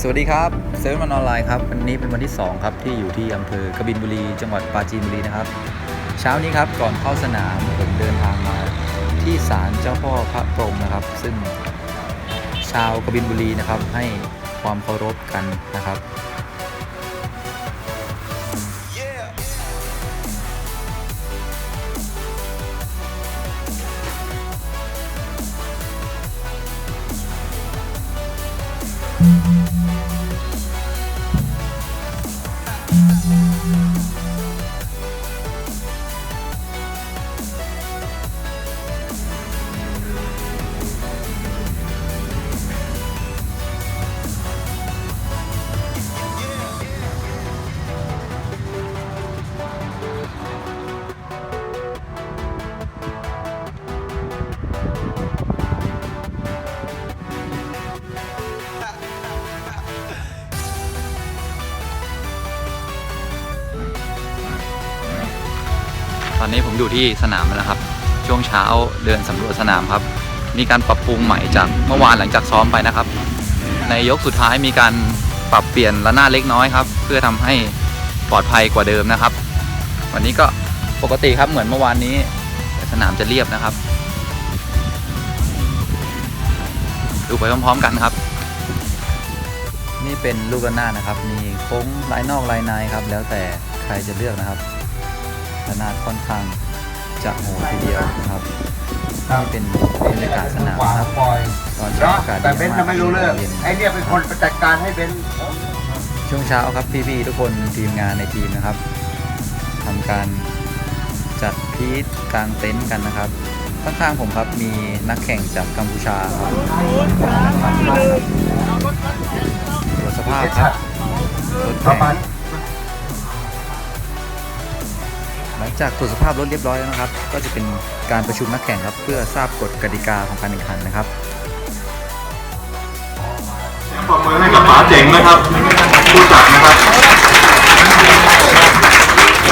สวัสดีครับเซเว่นมันออนไลน์ครับวันนี้เป็นวันที่ 2 ครับ ที่อยู่ที่อำเภอกบินบุรี จังหวัดปราจีนบุรีนะครับ เช้านี้ครับก่อนเข้าสนามผมเดินทางมาที่ศาลเจ้าพ่อพระพรหมนะครับ ซึ่งชาวกบินบุรีนะครับให้ความเคารพกันนะครับ อนนี้ผมอยู่ที่สนามแล้วครับ ช่วงเช้าเดินสำรวจสนามครับ มีการปรับปรุงใหม่จากเมื่อวานหลังจากซ้อมไปนะครับ ในยกสุดท้ายมีการปรับเปลี่ยนระนาดเล็กน้อยครับ เพื่อทำให้ปลอดภัยกว่าเดิมนะครับ วันนี้ก็ปกติครับเหมือนเมื่อวานนี้สนามจะเรียบนะครับ ดูไปพร้อมๆกันครับ นี่เป็นลูกระนาดนะครับ มีโค้งลายนอกลายในครับ แล้วแต่ใครจะเลือกนะครับ ระนาดค่อนข้างจะโหดทีเดียวนะครับนี่เป็นบรรยากาศสนามขวาครับปล่อยตอนเช้าเนาะอากาศแต่ดีเบนซ์มาจะกไม่รู้เรื่องย็นไอ้เนี่ยเป็นคนจัดการให้เบนซ์ช่วงเช้าครับพี่ๆทุกคนทีมงานในทีมนะครับทำการจัดพีทกลางเต็นท์กันนะครับข้างๆผมครับมีนักแข่งจากกัมพูชาครับตรวจสภาพครับรถประแข่มาณง หลังจากตรวจสภาพรถเรียบร้อยแล้วนะครับ ก็จะเป็นการประชุมนักแข่งครับ เพื่อทราบกฎกติกาของการแข่งขันนะครับเสียงปรบมือให้กับป๋าเจ๋งนะครับผู้จัดนะครับ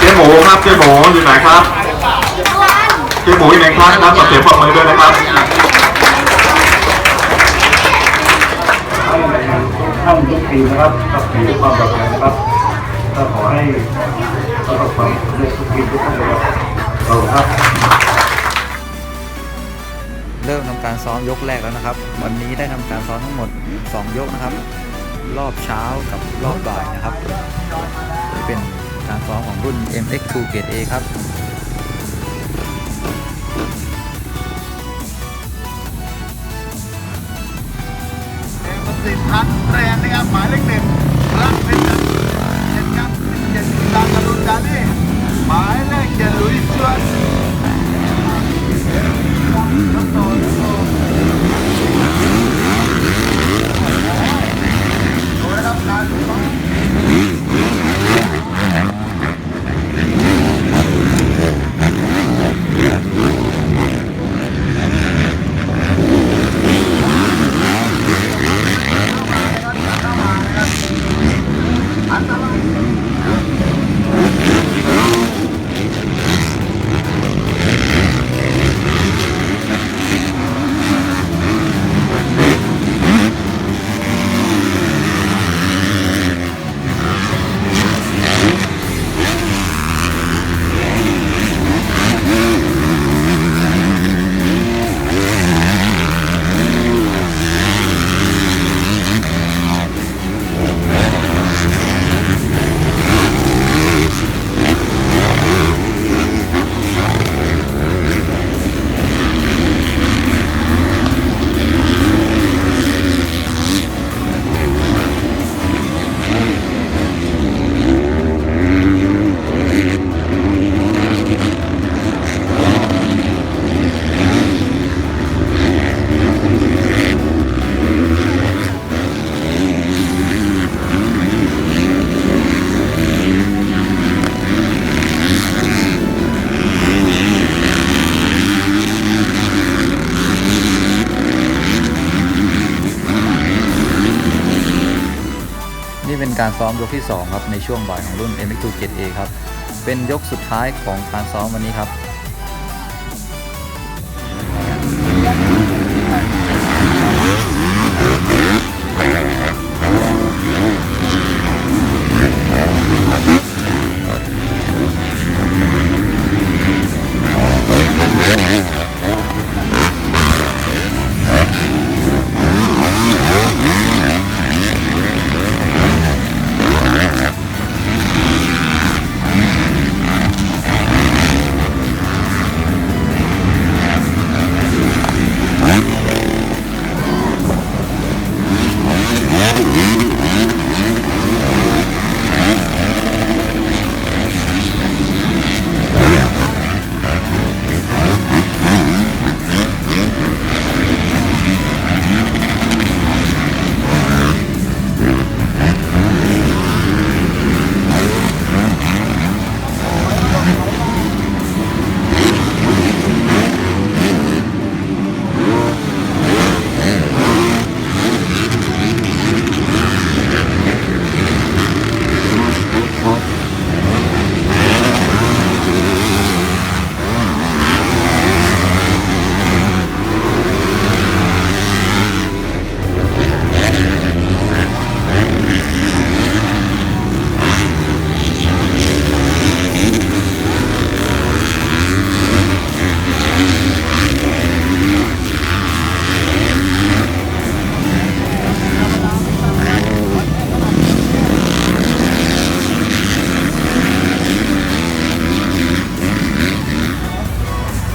เจ๊หมูครับเจ๊หมูอยู่ไหนครับเจ๊หมูอยู่ไหนครับครับขอเสียงปรบมือด้วยนะครับท่านทุกทีนะครับขับขี่ด้วยความปลอดภัยนะครับก็ขอให้ ประสบความสำเร็จทุกทีทุกท่านเลยครับขอบคุณครับเริ่มทำการซ้อมยกแรกแล้วนะครับ วันนี้ได้ทำการซ้อมทั้งหมด 2 ยกนะครับ รอบเช้ากับรอบบ่ายนะครับนี่เป็นการซ้อมของรุ่น MX2 Grade A ครับเอกสิทธิ์พันแรงนะครับหมายเลขหนึ่ง เจ็ นี่เป็นการซ้อมยกที่ 2 ครับ ในช่วงบ่ายของรุ่น MX27A ครับ เป็นยกสุดท้ายของการซ้อมวันนี้ครับ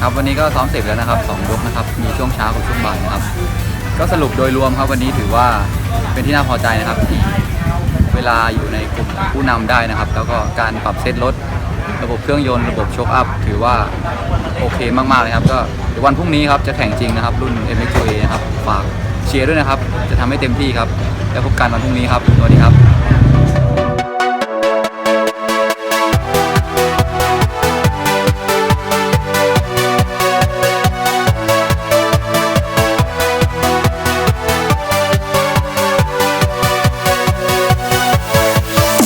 ครับวันนี้ก็ซ้อมเสร็จแล้วนะครับสองยกนะครับมีช่วงเช้ากับช่วงบ่ายนะครับ ก็สรุปโดยรวมครับวันนี้ถือว่าเป็นที่น่าพอใจนะครับที่เวลาอยู่ในกลุ่มผู้นำได้นะครับ แล้วก็การปรับเซตรถ ระบบเครื่องยนต์ระบบโชคอัพ ถือว่าโอเคมากๆเลยครับ ก็เดี๋ยววันพรุ่งนี้ครับจะแข่งจริงนะครับ รุ่น MX2A นะครับฝากเชียร์ด้วยนะครับ จะทำให้เต็มที่ครับ แล้วพบกันวันพรุ่งนี้ครับสวัสดีครับ